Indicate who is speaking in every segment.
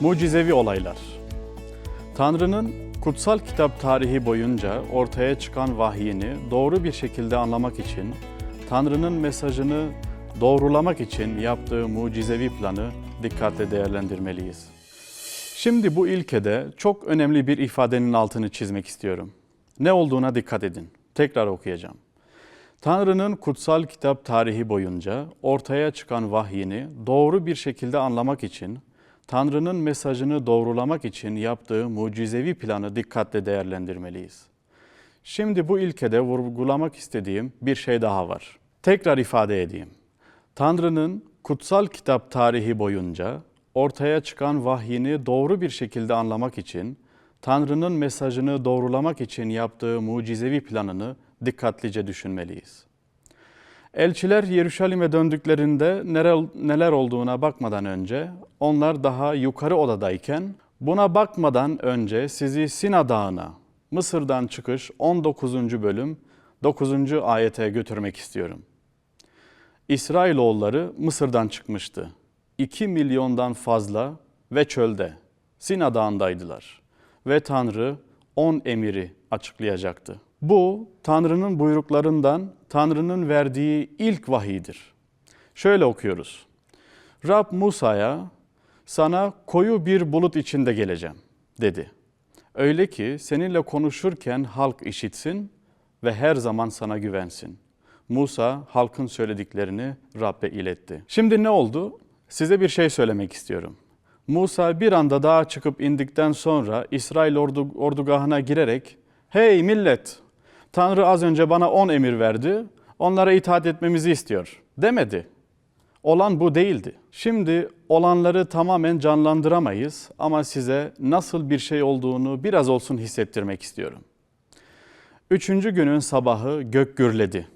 Speaker 1: Mucizevi olaylar. Tanrı'nın kutsal kitap tarihi boyunca ortaya çıkan vahyini doğru bir şekilde anlamak için, Tanrı'nın mesajını doğrulamak için yaptığı mucizevi planı dikkatle değerlendirmeliyiz. Şimdi bu ilkede çok önemli bir ifadenin altını çizmek istiyorum. Ne olduğuna dikkat edin. Tekrar okuyacağım. Tanrı'nın kutsal kitap tarihi boyunca ortaya çıkan vahyini doğru bir şekilde anlamak için, Tanrı'nın mesajını doğrulamak için yaptığı mucizevi planı dikkatle değerlendirmeliyiz. Şimdi bu ilkede vurgulamak istediğim bir şey daha var. Tekrar ifade edeyim. Tanrı'nın kutsal kitap tarihi boyunca ortaya çıkan vahyini doğru bir şekilde anlamak için, Tanrı'nın mesajını doğrulamak için yaptığı mucizevi planını dikkatlice düşünmeliyiz. Elçiler Yeruşalim'e döndüklerinde neler, olduğuna bakmadan önce, onlar daha yukarı odadayken, buna bakmadan önce sizi Sina Dağı'na, Mısır'dan çıkış 19. bölüm 9. ayete götürmek istiyorum. İsrailoğulları Mısır'dan çıkmıştı. 2 milyondan fazla ve çölde, Sina Dağı'ndaydılar. Ve Tanrı 10 emiri açıklayacaktı. Bu Tanrı'nın buyruklarından Tanrı'nın verdiği ilk vahidir. Şöyle okuyoruz. Rab Musa'ya sana koyu bir bulut içinde geleceğim dedi. Öyle ki seninle konuşurken halk işitsin ve her zaman sana güvensin. Musa halkın söylediklerini Rab'be iletti. Şimdi ne oldu? Size bir şey söylemek istiyorum. Musa bir anda dağa çıkıp indikten sonra İsrail ordu, ordugahına girerek Hey millet! Tanrı az önce bana on emir verdi. Onlara itaat etmemizi istiyor. Demedi. Olan bu değildi. Şimdi olanları tamamen canlandıramayız ama size nasıl bir şey olduğunu biraz olsun hissettirmek istiyorum. Üçüncü günün sabahı gök gürledi.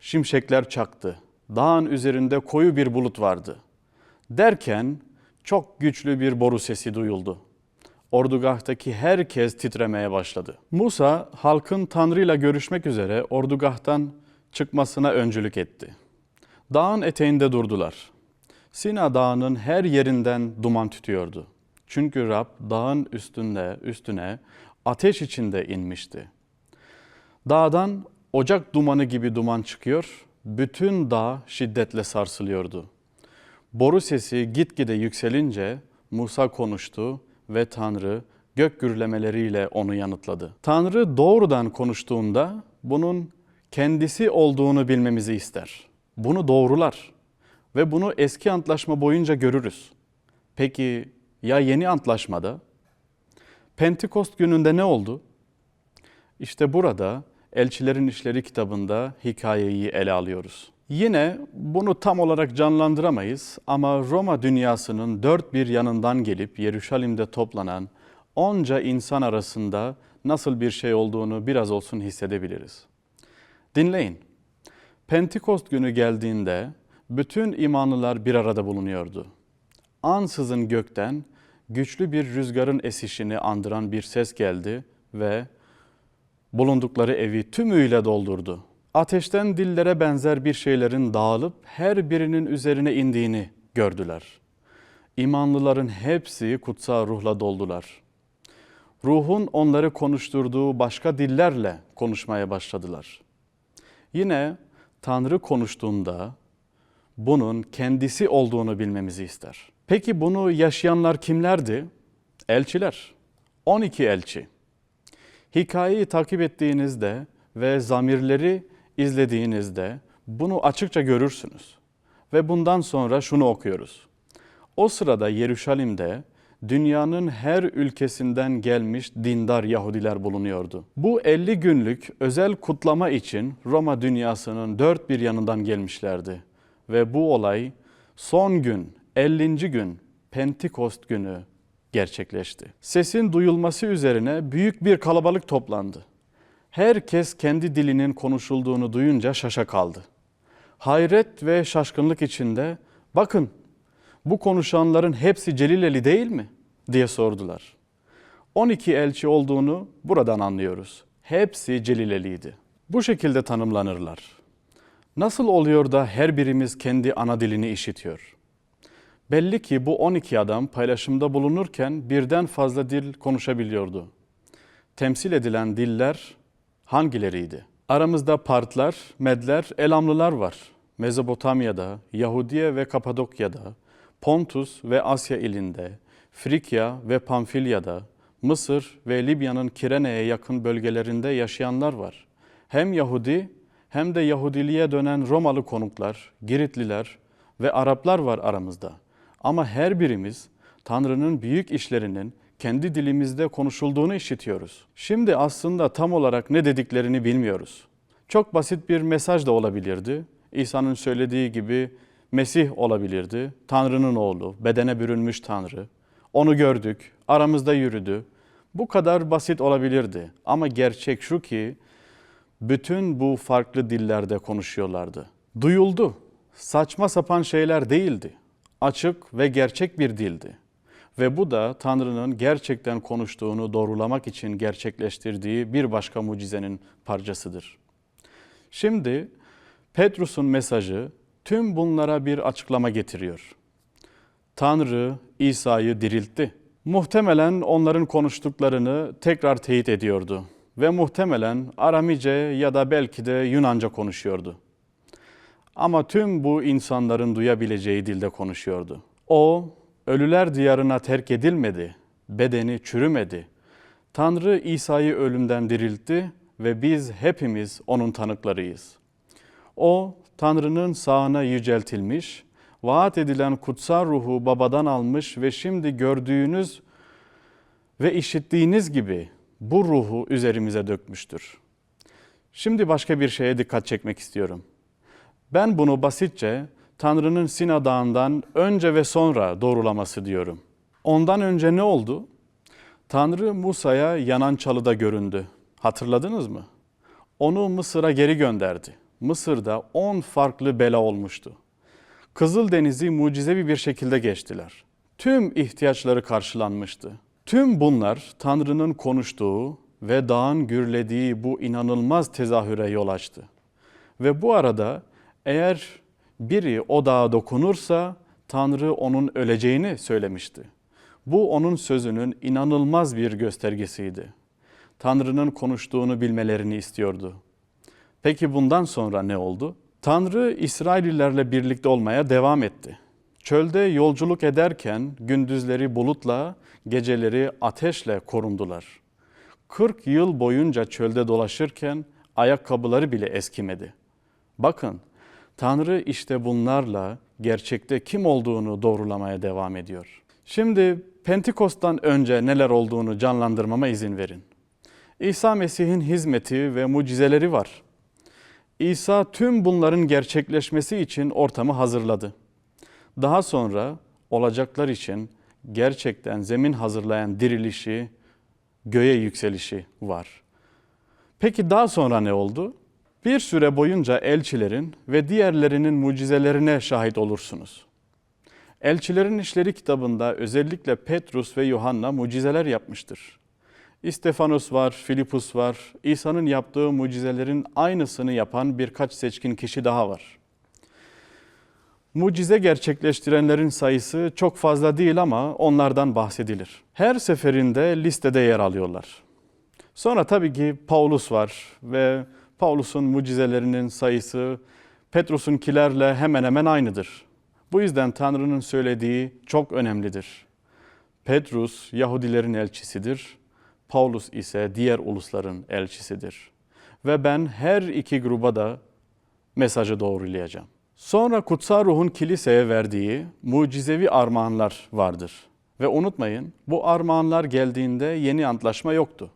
Speaker 1: Şimşekler çaktı. Dağın üzerinde koyu bir bulut vardı. Derken çok güçlü bir boru sesi duyuldu. Ordugahtaki herkes titremeye başladı. Musa halkın Tanrı ile görüşmek üzere ordugahtan çıkmasına öncülük etti. Dağın eteğinde durdular. Sina dağının her yerinden duman tütüyordu. Çünkü Rab dağın üstünde üstüne ateş içinde inmişti. Dağdan ocak dumanı gibi duman çıkıyor, bütün dağ şiddetle sarsılıyordu. Boru sesi gitgide yükselince Musa konuştu ve Tanrı gök gürlemeleriyle onu yanıtladı. Tanrı doğrudan konuştuğunda bunun kendisi olduğunu bilmemizi ister. Bunu doğrular ve bunu eski antlaşma boyunca görürüz. Peki ya yeni antlaşmada? Pentekost gününde ne oldu? İşte burada Elçilerin İşleri kitabında hikayeyi ele alıyoruz. Yine bunu tam olarak canlandıramayız ama Roma dünyasının dört bir yanından gelip Yeruşalim'de toplanan onca insan arasında nasıl bir şey olduğunu biraz olsun hissedebiliriz. Dinleyin. Pentekost günü geldiğinde bütün imanlılar bir arada bulunuyordu. Ansızın gökten güçlü bir rüzgarın esişini andıran bir ses geldi ve bulundukları evi tümüyle doldurdu. Ateşten dillere benzer bir şeylerin dağılıp her birinin üzerine indiğini gördüler. İmanlıların hepsi kutsal ruhla doldular. Ruhun onları konuşturduğu başka dillerle konuşmaya başladılar. Yine Tanrı konuştuğunda bunun kendisi olduğunu bilmemizi ister. Peki bunu yaşayanlar kimlerdi? Elçiler. 12 elçi. Hikayeyi takip ettiğinizde ve zamirleri izlediğinizde bunu açıkça görürsünüz. Ve bundan sonra şunu okuyoruz. O sırada Yeruşalim'de dünyanın her ülkesinden gelmiş dindar Yahudiler bulunuyordu. Bu 50 günlük özel kutlama için Roma dünyasının dört bir yanından gelmişlerdi. Ve bu olay son gün, 50. gün, Pentekost günü gerçekleşti. Sesin duyulması üzerine büyük bir kalabalık toplandı. Herkes kendi dilinin konuşulduğunu duyunca şaşa kaldı. Hayret ve şaşkınlık içinde bakın bu konuşanların hepsi Celileli değil mi? diye sordular. 12 elçi olduğunu buradan anlıyoruz. Hepsi Celileliydi. Bu şekilde tanımlanırlar. Nasıl oluyor da her birimiz kendi ana dilini işitiyor? Belli ki bu 12 adam paylaşımda bulunurken birden fazla dil konuşabiliyordu. Temsil edilen diller hangileriydi? Aramızda Partlar, Medler, Elamlılar var. Mezopotamya'da, Yahudiye ve Kapadokya'da, Pontus ve Asya ilinde, Frikya ve Pamfilya'da, Mısır ve Libya'nın Kirene'ye yakın bölgelerinde yaşayanlar var. Hem Yahudi hem de Yahudiliğe dönen Romalı konuklar, Giritliler ve Araplar var aramızda. Ama her birimiz Tanrı'nın büyük işlerinin kendi dilimizde konuşulduğunu işitiyoruz. Şimdi aslında tam olarak ne dediklerini bilmiyoruz. Çok basit bir mesaj da olabilirdi. İsa'nın söylediği gibi Mesih olabilirdi. Tanrı'nın oğlu, bedene bürünmüş Tanrı. Onu gördük, aramızda yürüdü. Bu kadar basit olabilirdi. Ama gerçek şu ki bütün bu farklı dillerde konuşuyorlardı. Duyuldu. Saçma sapan şeyler değildi. Açık ve gerçek bir dildi. Ve bu da Tanrı'nın gerçekten konuştuğunu doğrulamak için gerçekleştirdiği bir başka mucizenin parçasıdır. Şimdi Petrus'un mesajı tüm bunlara bir açıklama getiriyor. Tanrı İsa'yı diriltti. Muhtemelen onların konuştuklarını tekrar teyit ediyordu ve muhtemelen Aramice ya da belki de Yunanca konuşuyordu. Ama tüm bu insanların duyabileceği dilde konuşuyordu. O ölüler diyarına terk edilmedi, bedeni çürümedi. Tanrı İsa'yı ölümden diriltti ve biz hepimiz onun tanıklarıyız. O Tanrı'nın sağına yüceltilmiş, vaat edilen kutsal ruhu babadan almış ve şimdi gördüğünüz ve işittiğiniz gibi bu ruhu üzerimize dökmüştür. Şimdi başka bir şeye dikkat çekmek istiyorum. Ben bunu basitçe Tanrı'nın Sina Dağı'ndan önce ve sonra doğrulaması diyorum. Ondan önce ne oldu? Tanrı Musa'ya yanan çalıda göründü. Hatırladınız mı? Onu Mısır'a geri gönderdi. Mısır'da on farklı bela olmuştu. Kızıldeniz'i mucizevi bir şekilde geçtiler. Tüm ihtiyaçları karşılanmıştı. Tüm bunlar Tanrı'nın konuştuğu ve dağın gürlediği bu inanılmaz tezahüre yol açtı. Ve bu arada eğer biri o dağa dokunursa Tanrı onun öleceğini söylemişti. Bu onun sözünün inanılmaz bir göstergesiydi. Tanrı'nın konuştuğunu bilmelerini istiyordu. Peki bundan sonra ne oldu? Tanrı İsraillilerle birlikte olmaya devam etti. Çölde yolculuk ederken gündüzleri bulutla, geceleri ateşle korundular. 40 yıl boyunca çölde dolaşırken ayakkabıları bile eskimedi. Bakın, Tanrı işte bunlarla gerçekte kim olduğunu doğrulamaya devam ediyor. Şimdi Pentikost'tan önce neler olduğunu canlandırmama izin verin. İsa Mesih'in hizmeti ve mucizeleri var. İsa tüm bunların gerçekleşmesi için ortamı hazırladı. Daha sonra olacaklar için gerçekten zemin hazırlayan dirilişi, göğe yükselişi var. Peki daha sonra ne oldu? Bir süre boyunca elçilerin ve diğerlerinin mucizelerine şahit olursunuz. Elçilerin İşleri kitabında özellikle Petrus ve Yuhanna mucizeler yapmıştır. İstefanos var, Filipus var. İsa'nın yaptığı mucizelerin aynısını yapan birkaç seçkin kişi daha var. Mucize gerçekleştirenlerin sayısı çok fazla değil ama onlardan bahsedilir. Her seferinde listede yer alıyorlar. Sonra tabii ki Paulus var ve Paulus'un mucizelerinin sayısı Petrus'unkilerle hemen hemen aynıdır. Bu yüzden Tanrı'nın söylediği çok önemlidir. Petrus Yahudilerin elçisidir. Paulus ise diğer ulusların elçisidir. Ve ben her iki gruba da mesajı doğrulayacağım. Sonra kutsal ruhun kiliseye verdiği mucizevi armağanlar vardır. Ve unutmayın bu armağanlar geldiğinde yeni antlaşma yoktu.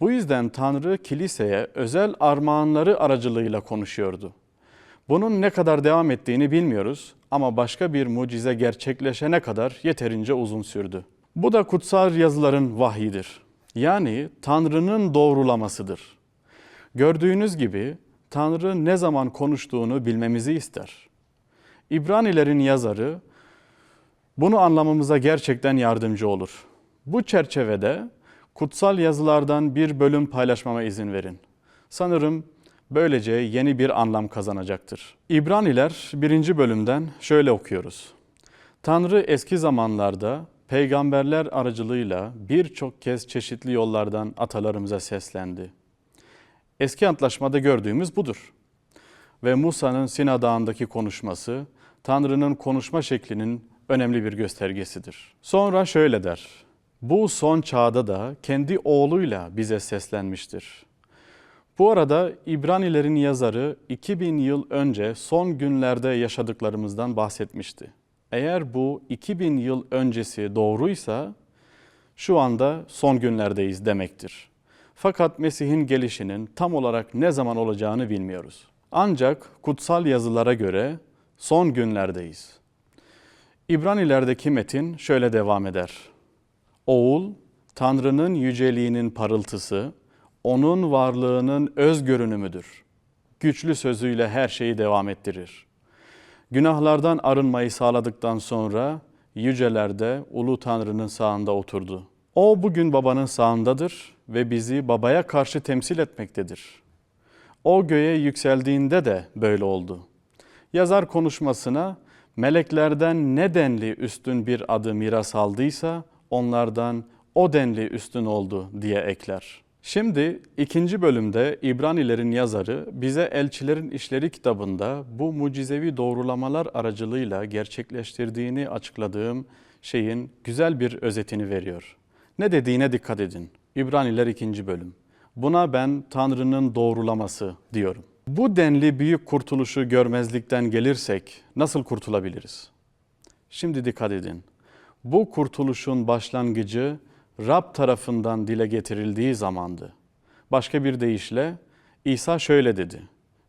Speaker 1: Bu yüzden Tanrı kiliseye özel armağanları aracılığıyla konuşuyordu. Bunun ne kadar devam ettiğini bilmiyoruz ama başka bir mucize gerçekleşene kadar yeterince uzun sürdü. Bu da kutsal yazıların vahyidir. Yani Tanrı'nın doğrulamasıdır. Gördüğünüz gibi Tanrı ne zaman konuştuğunu bilmemizi ister. İbranilerin yazarı bunu anlamamıza gerçekten yardımcı olur. Bu çerçevede kutsal yazılardan bir bölüm paylaşmama izin verin. Sanırım böylece yeni bir anlam kazanacaktır. İbraniler birinci bölümden şöyle okuyoruz. Tanrı eski zamanlarda peygamberler aracılığıyla birçok kez çeşitli yollardan atalarımıza seslendi. Eski antlaşmada gördüğümüz budur. Ve Musa'nın Sina Dağı'ndaki konuşması Tanrı'nın konuşma şeklinin önemli bir göstergesidir. Sonra şöyle der. Bu son çağda da kendi oğluyla bize seslenmiştir. Bu arada İbranilerin yazarı 2000 yıl önce son günlerde yaşadıklarımızdan bahsetmişti. Eğer bu 2000 yıl öncesi doğruysa şu anda son günlerdeyiz demektir. Fakat Mesih'in gelişinin tam olarak ne zaman olacağını bilmiyoruz. Ancak kutsal yazılara göre son günlerdeyiz. İbranilerdeki metin şöyle devam eder. Oğul, Tanrı'nın yüceliğinin parıltısı, onun varlığının öz görünümüdür. Güçlü sözüyle her şeyi devam ettirir. Günahlardan arınmayı sağladıktan sonra yücelerde Ulu Tanrı'nın sağında oturdu. O bugün babanın sağındadır ve bizi babaya karşı temsil etmektedir. O göğe yükseldiğinde de böyle oldu. Yazar konuşmasına meleklerden ne denli üstün bir adı miras aldıysa onlardan o denli üstün oldu diye ekler. Şimdi ikinci bölümde İbranilerin yazarı bize Elçilerin İşleri kitabında bu mucizevi doğrulamalar aracılığıyla gerçekleştirdiğini açıkladığım şeyin güzel bir özetini veriyor. Ne dediğine dikkat edin. İbraniler 2. bölüm. Buna ben Tanrı'nın doğrulaması diyorum. Bu denli büyük kurtuluşu görmezlikten gelirsek nasıl kurtulabiliriz? Şimdi dikkat edin. Bu kurtuluşun başlangıcı Rab tarafından dile getirildiği zamandı. Başka bir deyişle İsa şöyle dedi.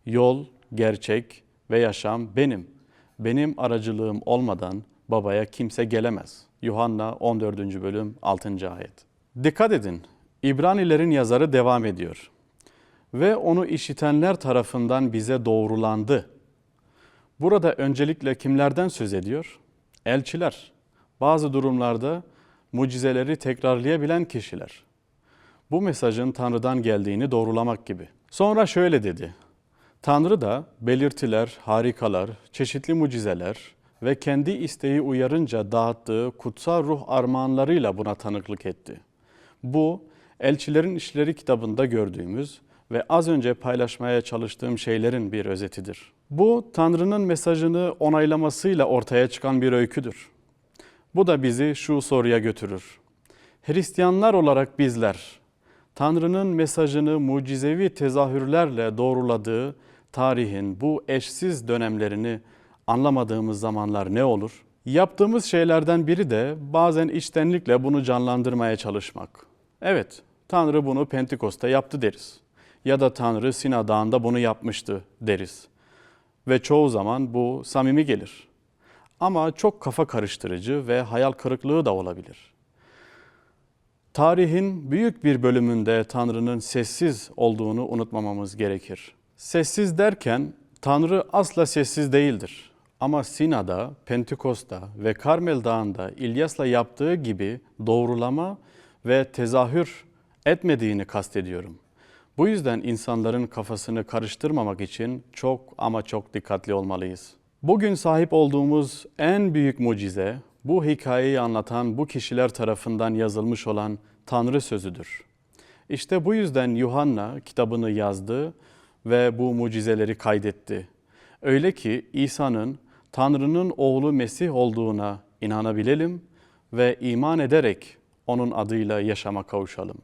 Speaker 1: Yol, gerçek ve yaşam benim. Benim aracılığım olmadan babaya kimse gelemez. Yuhanna 14. bölüm 6. ayet. Dikkat edin. İbranilerin yazarı devam ediyor. Ve onu işitenler tarafından bize doğrulandı. Burada öncelikle kimlerden söz ediyor? Elçiler. Bazı durumlarda mucizeleri tekrarlayabilen kişiler. Bu mesajın Tanrı'dan geldiğini doğrulamak gibi. Sonra şöyle dedi. Tanrı da belirtiler, harikalar, çeşitli mucizeler ve kendi isteği uyarınca dağıttığı kutsal ruh armağanlarıyla buna tanıklık etti. Bu, Elçilerin İşleri kitabında gördüğümüz ve az önce paylaşmaya çalıştığım şeylerin bir özetidir. Bu, Tanrı'nın mesajını onaylamasıyla ortaya çıkan bir öyküdür. Bu da bizi şu soruya götürür. Hristiyanlar olarak bizler, Tanrı'nın mesajını mucizevi tezahürlerle doğruladığı tarihin bu eşsiz dönemlerini anlamadığımız zamanlar ne olur? Yaptığımız şeylerden biri de bazen içtenlikle bunu canlandırmaya çalışmak. Evet, Tanrı bunu Pentekost'ta yaptı deriz. Ya da Tanrı Sina Dağı'nda bunu yapmıştı deriz. Ve çoğu zaman bu samimi gelir. Ama çok kafa karıştırıcı ve hayal kırıklığı da olabilir. Tarihin büyük bir bölümünde Tanrı'nın sessiz olduğunu unutmamamız gerekir. Sessiz derken Tanrı asla sessiz değildir. Ama Sina'da, Pentekost'ta ve Karmel Dağı'nda İlyas'la yaptığı gibi doğrulama ve tezahür etmediğini kastediyorum. Bu yüzden insanların kafasını karıştırmamak için çok ama çok dikkatli olmalıyız. Bugün sahip olduğumuz en büyük mucize bu hikayeyi anlatan bu kişiler tarafından yazılmış olan Tanrı sözüdür. İşte bu yüzden Yuhanna kitabını yazdı ve bu mucizeleri kaydetti. Öyle ki İsa'nın Tanrı'nın oğlu Mesih olduğuna inanabilelim ve iman ederek onun adıyla yaşama kavuşalım.